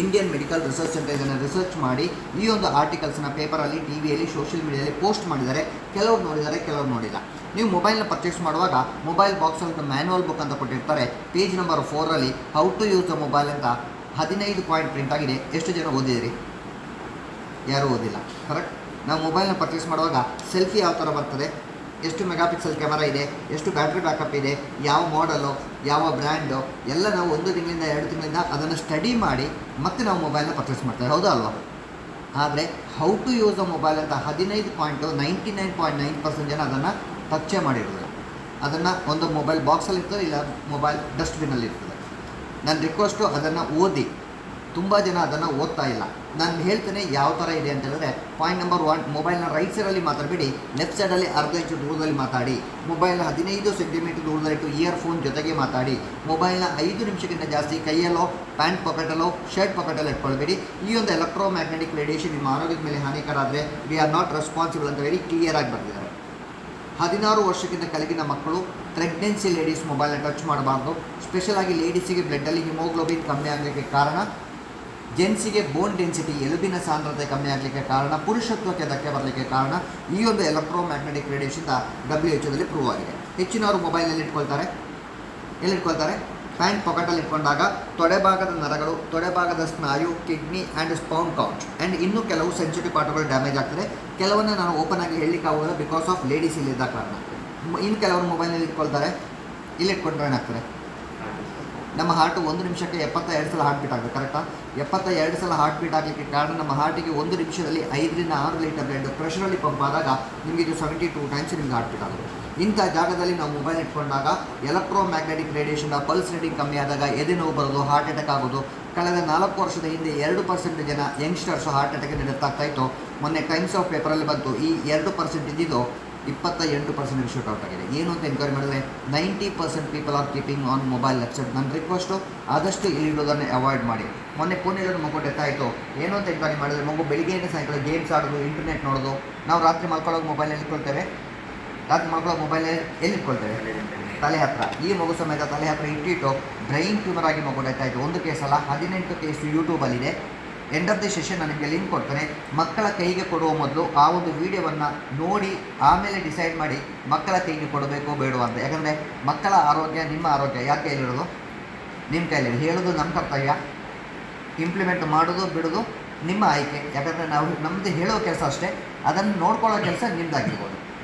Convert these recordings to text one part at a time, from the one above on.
Indian medical research centre ಇದನ್ನು research ಮಾಡಿ ಈ ಒಂದು ಆರ್ಟಿಕಲ್ಸ್ನ ಪೇಪರಲ್ಲಿ ಟಿ ವಿಯಲ್ಲಿ ಸೋಷಿಯಲ್ ಮೀಡಿಯಾದಲ್ಲಿ ಪೋಸ್ಟ್ ಮಾಡಿದ್ದಾರೆ. ಕೆಲವರು ನೋಡಿದ್ದಾರೆ, ಕೆಲವರು ನೋಡಿಲ್ಲ. ನೀವು ಮೊಬೈಲ್ನ ಪರ್ಚೇಸ್ ಮಾಡುವಾಗ ಮೊಬೈಲ್ ಬಾಕ್ಸ್ ಅಂತ ಮ್ಯಾನುವಲ್ ಬುಕ್ ಅಂತ ಕೊಟ್ಟಿರ್ತಾರೆ. Page number ಫೋರಲ್ಲಿ how to use the mobile ಅಂತ ಹದಿನೈದು ಪಾಯಿಂಟ್ ಪ್ರಿಂಟ್ ಆಗಿದೆ. ಎಷ್ಟು ಜನ ಓದಿದಿರಿ? ಯಾರೂ ಓದಿಲ್ಲ. ಕರೆಕ್ಟ್ ನಾವು ಮೊಬೈಲ್ನ ಪರ್ಚೇಸ್ ಮಾಡುವಾಗ ಸೆಲ್ಫಿ ಯಾವ ಥರ ಬರ್ತದೆ? ಎಷ್ಟು ಮೆಗಾಪಿಕ್ಸೆಲ್ ಕ್ಯಾಮರಾ ಇದೆ, ಎಷ್ಟು ಬ್ಯಾಟ್ರಿ ಬ್ಯಾಕಪ್ ಇದೆ, ಯಾವ ಮಾಡಲು ಯಾವ ಬ್ರ್ಯಾಂಡು ಎಲ್ಲ ನಾವು ಒಂದು ತಿಂಗಳಿಂದ, ಎರಡು ತಿಂಗಳಿಂದ ಅದನ್ನು ಸ್ಟಡಿ ಮಾಡಿ ಮತ್ತೆ ನಾವು ಮೊಬೈಲ್ನ ಪರ್ಚೇಸ್ ಮಾಡ್ತೇವೆ, ಹೌದಾ ಅಲ್ವಾ? ಆದರೆ how to use a mobile ಅಂತ ಹದಿನೈದು point ninety nine point nine percent ಜನ ಅದನ್ನು ಪರಿಚಯ ಮಾಡಿರೋದಿಲ್ಲ. ಅದನ್ನು ಒಂದು ಮೊಬೈಲ್ ಬಾಕ್ಸಲ್ಲಿ ಇರ್ತದೆ, ಇಲ್ಲ ಮೊಬೈಲ್ ಡಸ್ಟ್ಬಿನಲ್ಲಿ ಇರ್ತದೆ. ನನ್ನ ರಿಕ್ವೆಸ್ಟು ಅದನ್ನು ಓದಿ. ತುಂಬ ಜನ ಅದನ್ನು ಓದ್ತಾ ಇಲ್ಲ. ನಾನು ಹೇಳ್ತೇನೆ ಯಾವ ಥರ ಇದೆ ಅಂತ ಹೇಳಿದ್ರೆ ಪಾಯಿಂಟ್ ನಂಬರ್ ಒನ್ ಮೊಬೈಲ್ನ ರೈಟ್ ಸೈಡಲ್ಲಿ ಮಾತಾಡಬೇಡಿ ಲೆಫ್ಟ್ ಸೈಡಲ್ಲಿ ಅರ್ಧ ಇಂಚು ದೂರದಲ್ಲಿ ಮಾತಾಡಿ ಮೊಬೈಲ್ನ ಹದಿನೈದು ಸೆಂಟಿಮೀಟರ್ ದೂರದಲ್ಲಿಟ್ಟು ಇಯರ್ಫೋನ್ ಜೊತೆಗೆ ಮಾತಾಡಿ ಮೊಬೈಲ್ನ ಐದು ನಿಮಿಷಕ್ಕಿಂತ ಜಾಸ್ತಿ ಕೈಯಲ್ಲೋ ಪ್ಯಾಂಟ್ ಪಾಕೆಟಲ್ಲೋ ಶರ್ಟ್ ಪಾಕೆಟಲ್ಲೋ ಇಟ್ಕೊಳ್ಬೇಡಿ. ಈ ಒಂದು ಎಲೆಕ್ಟ್ರೋ ಮ್ಯಾಗ್ನೆಟಿಕ್ ರೇಡಿಯೇಷನ್ ನಿಮ್ಮ ಆರೋಗ್ಯದ ಮೇಲೆ ಹಾನಿಕರ ಆದರೆ ವಿ ಆರ್ ನಾಟ್ ರೆಸ್ಪಾನ್ಸಿಬಲ್ ಅಂತ ಹೇಳಿ ಕ್ಲಿಯರ್ ಆಗಿ ಬರ್ತಿದ್ದಾರೆ ಹದಿನಾರು ವರ್ಷಕ್ಕಿಂತ ಕೆಳಗಿನ ಮಕ್ಕಳು ಪ್ರೆಗ್ನೆನ್ಸಿ ಲೇಡೀಸ್ ಮೊಬೈಲ್ನ ಟಚ್ ಮಾಡಬಾರ್ದು. ಸ್ಪೆಷಲಾಗಿ ಲೇಡೀಸಿಗೆ ಬ್ಲಡ್ಡಲ್ಲಿ ಹಿಮೋಗ್ಲೋಬಿನ್ ಕಮ್ಮಿ ಆಗಲಿಕ್ಕೆ ಕಾರಣ ಜೆಂಟ್ಸಿಗೆ ಬೋನ್ ಡೆನ್ಸಿಟಿ ಎಲುಬಿನ ಸಾಂದ್ರತೆ ಕಮ್ಮಿ ಆಗಲಿಕ್ಕೆ ಕಾರಣ, ಪುರುಷತ್ವಕ್ಕೆ ಧಕ್ಕೆ ಬರಲಿಕ್ಕೆ ಕಾರಣ, ಈ ಒಂದು electromagnetic radiation W H ಓದಲ್ಲಿ ಪ್ರೂವ್ ಆಗಿದೆ. ಹೆಚ್ಚಿನವರು ಮೊಬೈಲಲ್ಲಿ ಇಟ್ಕೊಳ್ತಾರೆ. ಎಲ್ಲಿ ಇಟ್ಕೊಳ್ತಾರೆ? ಪ್ಯಾಂಟ್ ಪಾಕೆಟಲ್ಲಿ ಇಟ್ಕೊಂಡಾಗ ತೊಡೆಭಾಗದ ನರಗಳು ತೊಡೆಭಾಗದ ಸ್ನಾಯು ಕಿಡ್ನಿ ಆ್ಯಂಡ್ ಸ್ಪೌನ್ ಕೌಚ್ ಆ್ಯಂಡ್ ಇನ್ನೂ ಕೆಲವು ಸೆನ್ಸಿಟಿವ್ ಪಾರ್ಟ್ಗಳು ಡ್ಯಾಮೇಜ್ ಆಗ್ತದೆ. ಕೆಲವನ್ನ ನಾನು ಓಪನ್ ಆಗಿ ಹೇಳಲಿಕ್ಕೆ ಆಗೋಲ್ಲ ಬಿಕಾಸ್ ಆಫ್ ಲೇಡೀಸ್ ಇಲ್ಲಿದ್ದ ಕಾರಣ. ಇನ್ನು ಕೆಲವರು ಮೊಬೈಲ್ನಲ್ಲಿ ಇಟ್ಕೊಳ್ತಾರೆ. ಇಲ್ಲಿ ಇಟ್ಕೊಂಡ್ರೆ ಏನಾಗ್ತದೆ? ನಮ್ಮ ಹಾರ್ಟ್ ಒಂದು ನಿಮಿಷಕ್ಕೆ ಎಪ್ಪತ್ತ ಎರಡು ಸಲ ಹಾರ್ಟ್ ಬೀಟ್ ಆಗಬೇಕು ಕರೆಕ್ಟಾ ಎಪ್ಪತ್ತ ಎರಡು ಸಲ ಹಾರ್ಟ್ ಬೀಟ್ ಆಗಲಿಕ್ಕೆ ಕಾರಣ ನಮ್ಮ ಹಾರ್ಟಿಗೆ ಒಂದು ನಿಮಿಷದಲ್ಲಿ ಐದರಿಂದ ಆರು ಲೀಟರ್ ಬ್ಲಡ್ ಪ್ರೆಷರಲ್ಲಿ ಪಂಪ್ ಆದಾಗ ನಿಮಗೆ ಇದು ಸೆವೆಂಟಿ ಟೂ ಟೈಮ್ಸ್ ನಿಮ್ಗೆ ಹಾರ್ಟ್ ಬೀಟ್ ಆಗುತ್ತೆ. ಇಂಥ ಜಾಗದಲ್ಲಿ ನಾವು ಮೊಬೈಲ್ ಇಟ್ಕೊಂಡಾಗ electromagnetic radiation pulse rating ಕಮ್ಮಿ ಆದಾಗ ಎದೆ ನೋವು ಬರೋದು ಹಾರ್ಟ್ ಅಟ್ಯಾಕ್ ಆಗೋದು. ಕಳೆದ ನಾಲ್ಕು ವರ್ಷದ ಹಿಂದೆ ಎರಡು ಪರ್ಸೆಂಟ್ ಜನ ಯಂಗ್ಸ್ಟರ್ಸ್ ಹಾರ್ಟ್ ಅಟ್ಯಾಕ್ ಆಗ್ತಾ ಇತ್ತು. ಮೊನ್ನೆ ಟೈಮ್ಸ್ ಆಫ್ ಪೇಪರಲ್ಲಿ ಬಂತು, ಈ ಎರಡು ಪರ್ಸೆಂಟ್ ಇದ್ದಿದ್ದು ಇಪ್ಪತ್ತ ಎಂಟು ಪರ್ಸೆಂಟ್ ಶೂಟ್ ಔಟ್ ಆಗಿದೆ. ಏನು ಅಂತ ಎನ್ಕ್ವೈರಿ ಮಾಡಿದ್ರೆ ninety percent people are keeping on mobile lecture ನನ್ನ ರಿಕ್ವೆಸ್ಟು ಆದಷ್ಟು ಇಲ್ಲಿಡೋದನ್ನು ಅವಾಯ್ಡ್ ಮಾಡಿ. ಮೊನ್ನೆ ಪುಣೆಯಲ್ಲಿ ಮಗು ಡೆತ್ ಆಯಿತು. ಏನು ಅಂತ ಎನ್ಕ್ವೈರಿ ಮಾಡಿದ್ರೆ ಮಗು ಬೆಳಿಗ್ಗೆಯಿಂದ ಸಾಯಂಕಾಲ ಗೇಮ್ಸ್ ಆಡೋದು ಇಂಟರ್ನೆಟ್ ನೋಡೋದು. ನಾವು ರಾತ್ರಿ ಮಲ್ಕೊಳ್ಳೋಕೆ ಮೊಬೈಲಲ್ಲಿ ಇಟ್ಕೊಳ್ತೇವೆ. ರಾತ್ರಿ ಮಲ್ಕೊಳ್ಳೋಕೆ ಮೊಬೈಲ್ ಎಲ್ಲಿ ಇಟ್ಕೊಳ್ತೇವೆ? ತಲೆ ಹತ್ರ. ಈ ಮಗು ಸಮೇತ ತಲೆ ಹತ್ರ ಇಟ್ಟಿಟ್ಟು ಬ್ರೈನ್ ಟ್ಯೂಮರ್ ಆಗಿ ಮಗು ಡೆತ್ ಆಯಿತು. ಒಂದು ಕೇಸಲ್ಲ ಹದಿನೆಂಟು ಕೇಸ್ ಯೂಟ್ಯೂಬಲ್ಲಿದೆ ಎಂಡ್ ಆಫ್ ದಿ ಸೆಷನ್ ನಾನು ನಿಮಗೆ ಲಿಂಕ್ ಕೊಡ್ತೇನೆ. ಮಕ್ಕಳ ಕೈಗೆ ಕೊಡುವ ಮೊದಲು ಆ ಒಂದು ವಿಡಿಯೋವನ್ನು ನೋಡಿ, ಆಮೇಲೆ ಡಿಸೈಡ್ ಮಾಡಿ ಮಕ್ಕಳ ಕೈಗೆ ಕೊಡಬೇಕೋ ಬೇಡೋ ಅಂತ. ಯಾಕಂದರೆ ಮಕ್ಕಳ ಆರೋಗ್ಯ ನಿಮ್ಮ ಆರೋಗ್ಯ. ಯಾಕೆ ಕೈಲಿರೋದು ನಿಮ್ಮ ಕೈಯಲ್ಲಿ ಹೇಳೋದು ನಮ್ಮ ಕರ್ತವ್ಯ. ಇಂಪ್ಲಿಮೆಂಟ್ ಮಾಡೋದು, ಬಿಡೋದು ನಿಮ್ಮ ಆಯ್ಕೆ. ಯಾಕಂದರೆ ನಾವು ನಮ್ಮದು ಹೇಳೋ ಕೆಲಸ ಅಷ್ಟೇ. ಅದನ್ನು ನೋಡ್ಕೊಳ್ಳೋ ಕೆಲಸ ನಿಮ್ಮದಾಗಿರ್ಬೋದು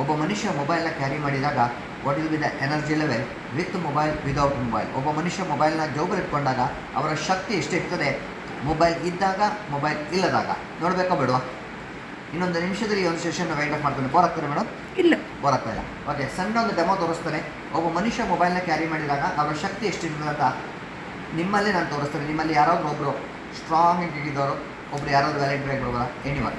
ಒಬ್ಬ ಮನುಷ್ಯ ಮೊಬೈಲ್ನ ಕ್ಯಾರಿ ಮಾಡಿದಾಗ what will be the energy level with mobile without mobile ಒಬ್ಬ ಮನುಷ್ಯ ಮೊಬೈಲ್ನ ಇಟ್ಕೊಂಡಾಗ ಅವರ ಶಕ್ತಿ ಎಷ್ಟಿರ್ತದೆ ಮೊಬೈಲ್ ಇದ್ದಾಗ ಮೊಬೈಲ್ ಇಲ್ಲದಾಗ. ನೋಡಬೇಕಾ ಬಿಡುವ? ಇನ್ನೊಂದು ನಿಮಿಷದಲ್ಲಿ ಒಂದು ಸೆಷನ್ ವೈಂಡ್ ಅಪ್ ಮಾಡ್ತಾನೆ. ಬೋರ್ ಆಗ್ತಾರೆ ಮೇಡಮ್? ಇಲ್ಲ. ಬೋರ್ ಆಗ್ತಾ ಇಲ್ಲ. ಓಕೆ ಸಣ್ಣ ಒಂದು ಡೆಮೋ ತೋರಿಸ್ತಾನೆ. ಒಬ್ಬ ಮನುಷ್ಯ ಮೊಬೈಲ್ನ ಕ್ಯಾರಿ ಮಾಡಿದಾಗ ಅವರ ಶಕ್ತಿ ಎಷ್ಟಿರ್ತದೆ ಅಂತ ನಿಮ್ಮಲ್ಲೇ ನಾನು ತೋರಿಸ್ತೇನೆ. ನಿಮ್ಮಲ್ಲಿ ಯಾರಾದರೂ ಒಬ್ಬರು ಸ್ಟ್ರಾಂಗ್ ಇಟ್ಟಿದ್ದವರು ಒಬ್ರು ಯಾರಾದರೂ ವ್ಯಾಲೆಂಟ್ ಬ್ರೇಕ್ ಬರೋಲ್ಲ ಎನಿವನ್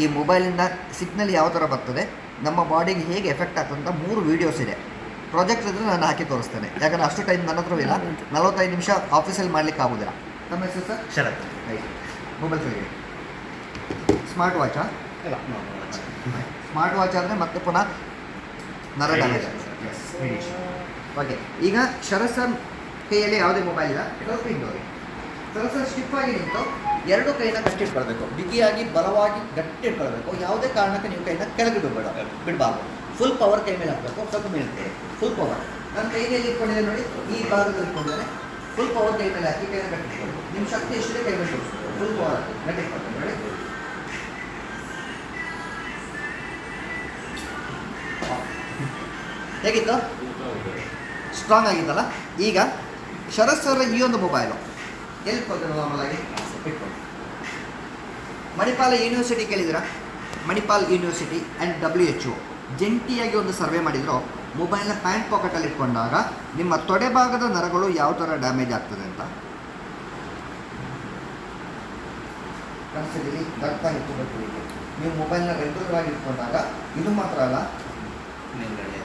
ಈ ಮೊಬೈಲಿಂದ ಸಿಗ್ನಲ್ ಯಾವ ಥರ ಬರ್ತದೆ ನಮ್ಮ ಬಾಡಿಗೆ ಹೇಗೆ ಎಫೆಕ್ಟ್ ಆಗ್ತದಂಥ ಅಂತ ಮೂರು ವೀಡಿಯೋಸ್ ಇದೆ. ಪ್ರಾಜೆಕ್ಟ್ ಇದ್ರೆ ನಾನು ಹಾಕಿ ತೋರಿಸ್ತೇನೆ. ಯಾಕಂದ್ರೆ ಅಷ್ಟು ಟೈಮ್ ನನ್ನ ಹತ್ರ ಇಲ್ಲ. ನಲವತ್ತೈದು ನಿಮಿಷ ಆಫೀಸಲ್ಲಿ ಮಾಡ್ಲಿಕ್ಕೆ ಆಗೋದಿಲ್ಲ ನಮ್ಮ ಹೆಸರು ಸರ್ ಶರತ್. ರೈಟ್ ಮೊಬೈಲ್ ಸರಿ ಸ್ಮಾರ್ಟ್ ವಾಚಾ ಇಲ್ಲ. ಸ್ಮಾರ್ಟ್ ವಾಚ್ ಅಂದರೆ ಮತ್ತೆ ಪುನಃ ನರ ಓಕೆ ಈಗ ಶರತ್ ಸರ್ ಕೈಯಲ್ಲಿ ಯಾವುದೇ ಮೊಬೈಲ್ ಇಲ್ಲ? ಸ್ವಲ್ಪ ಶರತ್ ಆಗಿ ನಿಂತು ಎರಡು ಕೈನ ಕಟ್ಟಿಟ್ಕೊಳ್ಬೇಕು ಬಿಗಿಯಾಗಿ, ಬಲವಾಗಿ ಗಟ್ಟಿ ಇಟ್ಕೊಳ್ಬೇಕು ಯಾವುದೇ ಕಾರಣಕ್ಕೆ ನೀವು ಕೈನ ಕೆಳಗೆ ಬಿಡಬೇಡ. ಬಿಡಬಾರ್ದು. ಫುಲ್ ಪವರ್ ಕೈ ಮೇಲೆ ಹಾಕಬೇಕು. ಸ್ವಲ್ಪ ಮೇಲೆ ಫುಲ್ ಪವರ್ ನನ್ನ ಕೈಯಲ್ಲಿ ಇಟ್ಕೊಂಡಿದೆ ನೋಡಿ. ಈ ಭಾಗದಲ್ಲಿ ಇಟ್ಕೊಂಡಿದ್ದಾರೆ ಫುಲ್ ಪವರ್ ಕೈ ಮೇಲೆ ಹಾಕಿ ಕೈನ ಕಟ್ಟಿಟ್ಕೊಳ್ಬೇಕು ನಿಮ್ಮ ಶಕ್ತಿ ಎಷ್ಟಿದೆ ಕೈ ಮೇಲೆ ಫುಲ್ ಪವರ್ ಗಟ್ಟಿಟ್ಕೊಳ್ಬೇಕು ನೋಡಿ ಹೇಗಿತ್ತು? ಸ್ಟ್ರಾಂಗ್ ಆಗಿತ್ತಲ್ಲ? ಈಗ ಶರತ್ ಸರ್ ಈ ಒಂದು ಮೊಬೈಲು ಎಲ್ಲಿ ಕೊಡ್ತಾರೆ ನಾರ್ಮಲ್ ಆಗಿ Manipal university ಕೇಳಿದಿರಾ Manipal university and W H O ಜಂಟಿಯಾಗಿ ಒಂದು ಸರ್ವೆ ಮಾಡಿದ್ರು. ಮೊಬೈಲ್ನ ಪ್ಯಾಂಟ್ ಪಾಕೆಟಲ್ಲಿ ಇಟ್ಕೊಂಡಾಗ ನಿಮ್ಮ ತೊಡೆ ಭಾಗದ ನರಗಳು ಯಾವ ಥರ ಡ್ಯಾಮೇಜ್ ಆಗ್ತದೆ ಅಂತ? ಕನಸಲ್ಲಿ ರಕ್ತ ಹೆಚ್ಚು ನೀವು ಮೊಬೈಲ್ನ ರೆಗ್ಯುಲರ್ ಆಗಿ ಇಟ್ಕೊಂಡಾಗ ಇದು ಮಾತ್ರ ಅಲ್ಲ, ಮೇಲ್ಗಡೆ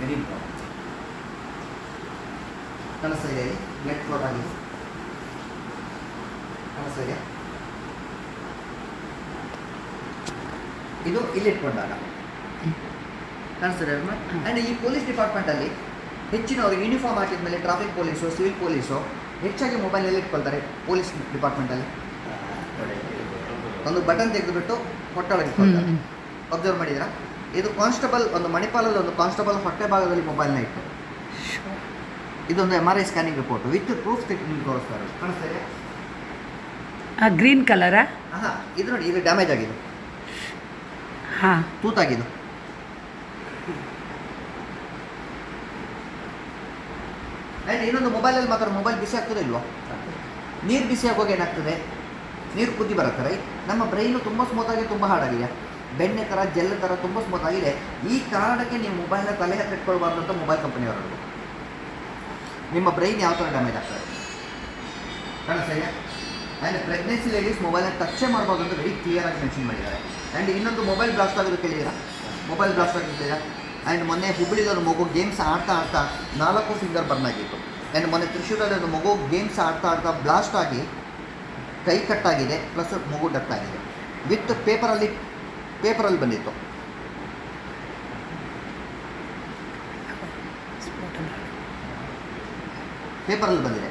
ವೆರಿ ಇಂಪಾರ್ಟೆಂಟ್ ಕಾಣಿಸ್ತಾ ನೆಟ್ವರ್ಕ್ ಬ್ಲಡ್ ಇದೆಯಾ ಇದು ಇಲ್ಲಿ ಇಟ್ಕೊಂಡಾಗ ಕಾಣಿಸ್ತಿದೆ ಆ್ಯಂಡ್ ಈ ಪೊಲೀಸ್ ಡಿಪಾರ್ಟ್ಮೆಂಟಲ್ಲಿ ಹೆಚ್ಚಿನವರು ಯೂನಿಫಾರ್ಮ್ ಹಾಕಿದ ಮೇಲೆ ಟ್ರಾಫಿಕ್ ಪೊಲೀಸು ಸಿವಿಲ್ ಪೊಲೀಸು ಹೆಚ್ಚಾಗಿ ಮೊಬೈಲಲ್ಲಿ ಇಟ್ಕೊಳ್ತಾರೆ ಪೊಲೀಸ್ ಡಿಪಾರ್ಟ್ಮೆಂಟಲ್ಲಿ ಒಂದು ಬಟನ್ ತೆಗೆದುಬಿಟ್ಟು ಹೊಟ್ಟೊಳಗೆ ಇಟ್ಕೊಳ್ತಾರೆ. ಹ್ಮ್. ಅಬ್ಸರ್ವ್ ಮಾಡಿದ್ರ ಇದು ಕಾನ್ಸ್ಟೇಬಲ್ ಒಂದು ಮಣಿಪಾಲಲ್ಲಿ ಒಂದು ಕಾನ್ಸ್ಟೇಬಲ್ ಹೊಟ್ಟೆ ಭಾಗದಲ್ಲಿ ಮೊಬೈಲ್ನ ಇಟ್ಟು. ಇದೊಂದು M R I scanning report with proof ತೆಗೆದು ತೋರಿಸ್ತಾರೆ ಕಾಣಿಸ್ತಾ ಇದೆ? ಆ ಗ್ರೀನ್ ಕಲರಾ? ಹಾಂ ಇದು ನೋಡಿ ಇದು ಡ್ಯಾಮೇಜ್ ಆಗಿದೆ ಹಾಂ. ತೂತಾಗಿದೆ ಆ್ಯಂಡ್ ಇನ್ನೊಂದು ಮೊಬೈಲಲ್ಲಿ ಮಾತ್ರ ಮೊಬೈಲ್ ಬಿಸಿ ಆಗ್ತದೆ ಇಲ್ವಾ? ನೀರು ಬಿಸಿ ಆಗುವಾಗ ಏನಾಗ್ತದೆ? ನೀರು ಕುದಿ ಬರುತ್ತೆ ರೈ ನಮ್ಮ ಬ್ರೈನು ತುಂಬ ಸ್ಮೂತಾಗಿ ತುಂಬ ಹಾಡಾಗಿದೆ ಬೆಣ್ಣೆ ಥರ ಜೆಲ್ ಥರ ತುಂಬ ಸ್ಮೂತ್ ಆಗಿದೆ. ಈ ಕಾರಣಕ್ಕೆ ನೀವು ಮೊಬೈಲ್ನ ತಲೆ ಹತ್ರ ಇಟ್ಕೊಳ್ಬಾರ್ದು ಅಂತ ಮೊಬೈಲ್ ಕಂಪನಿಯವರು ನಿಮ್ಮ ಬ್ರೈನ್ ಯಾವ ಥರ ಡ್ಯಾಮೇಜ್ ಆಗ್ತದೆ? ಕಾಣಿಸ್ತಾ ಆ್ಯಂಡ್ ಪ್ರೆಗ್ನೆನ್ಸಿ ಲೇಡೀಸ್ ಮೊಬೈಲ್ನ ಟಚ್ಚೇ ಮಾಡ್ಬೋದು ಅಂತ ವೆರಿ ಕ್ಲಿಯರ್ ಆಗಿ ಮೆನ್ಷನ್ ಮಾಡಿದ್ದಾರೆ. ಆ್ಯಂಡ್ ಇನ್ನೊಂದು ಮೊಬೈಲ್ ಬ್ಲಾಸ್ಟ್ ಆಗಿರೋ ಕೇಳಿದ್ದೀರಾ? ಮೊಬೈಲ್ ಬ್ಲಾಸ್ಟ್ ಆಗಿರ್ತೀರಾ ಆ್ಯಂಡ್ ಮೊನ್ನೆ ಹುಬ್ಬಳ್ಳಿಯಲ್ಲಿ ಒಂದು ಮಗು ಗೇಮ್ಸ್ ಆಡ್ತಾ ಆಡ್ತಾ ನಾಲ್ಕು ಫಿಂಗರ್ ಬರ್ನ್ ಆಗಿತ್ತು. ಆ್ಯಂಡ್ ಮೊನ್ನೆ ತ್ರಿಶೂರಲ್ಲಿ ಒಂದು ಮಗು ಗೇಮ್ಸ್ ಆಡ್ತಾ ಆಡ್ತಾ ಬ್ಲಾಸ್ಟ್ ಆಗಿ ಕೈ ಕಟ್ಟಾಗಿದೆ ಪ್ಲಸ್ ಮಗು ಡಟ್ ಆಗಿದೆ. ವಿತ್ ಪೇಪರಲ್ಲಿ ಪೇಪರಲ್ಲಿ ಬಂದಿತ್ತು. ಪೇಪರಲ್ಲಿ ಬಂದಿದೆ.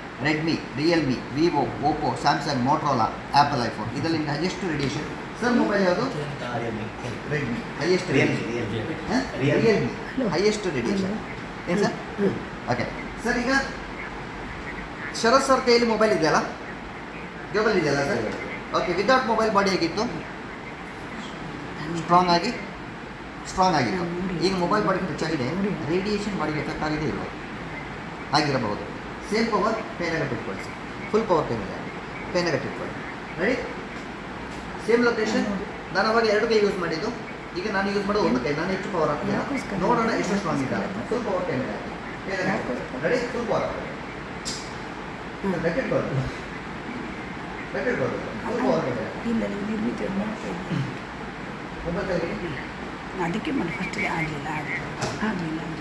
Redmi Realme Vivo Oppo Samsung Motorola Apple iPhone ಇದರಲ್ಲಿ ಹೈಯೆಸ್ಟ್ ರೇಡಿಯೇಷನ್ ಸರ್ ಮೊಬೈಲ್ ಯಾವುದು? Redmi highest Realme highest radiation ಏನು ಸರ್? ಓಕೆ ಸರ್ ಈಗ ಶರತ್ ಸರ್ ಕೈಯಲ್ಲಿ ಮೊಬೈಲ್ ಇದೆಯಲ್ಲ? ಜೋಬಲ್ ಇದೆಯಲ್ಲ sir? Okay without mobile body ಆಗಿತ್ತು ಸ್ಟ್ರಾಂಗ್ ಆಗಿ? ಸ್ಟ್ರಾಂಗ್ ಆಗಿತ್ತು. ಈಗ ಮೊಬೈಲ್ ಬಾಡಿ ಹೆಚ್ಚಾಗಿದೆ. ಆಗಿದೆ ರೇಡಿಯೇಷನ್ ಬಾಡಿಗೆ ಎಫೆಕ್ಟ್ ಆಗಿದೆ ಇಲ್ವ? ಆಗಿರಬಹುದು. ಸೇಮ್ ಪವರ್ ಪೇನಾಗ ಇಟ್ಕೊಳ್ಳಿ ಫುಲ್ ಪವರ್ ಪೇನ್ ಇದೆ ಪೇನಗಟ್ಟು ಇಟ್ಕೊಳ್ಳಿ ರೆಡಿ ಸೇಮ್ ಲೊಕೇಶನ್ ನಾನು ಅವಾಗ ಎರಡು ಕೈ ಯೂಸ್ ಮಾಡಿದ್ದು. ಈಗ ನಾನು ಯೂಸ್ ಮಾಡೋದು ಒಂದು ಕೈ. ನಾನು ಹೆಚ್ಚು ಪವರ್ ಹಾಕ್ತೀನಿ. ನೋಡೋಣ ಎಷ್ಟು ಸ್ಟ್ರಾಂಗ್ ಇದೆ ಫುಲ್ ಪವರ್ ಪೇನ್ ಇದೆ ready full power racket full power ಇದೆ ಇದ್ದೀರಿ. ಮೊಬೈಲ್ ಕೈಗೆ ಅದಕ್ಕೆ ಮನೆ ಫಸ್ಟಿಗೆ ಆಗಲಿಲ್ಲ ಆಗಲಿಲ್ಲ ಆಗಲಿಲ್ಲ ಆಗಲಿಲ್ಲ.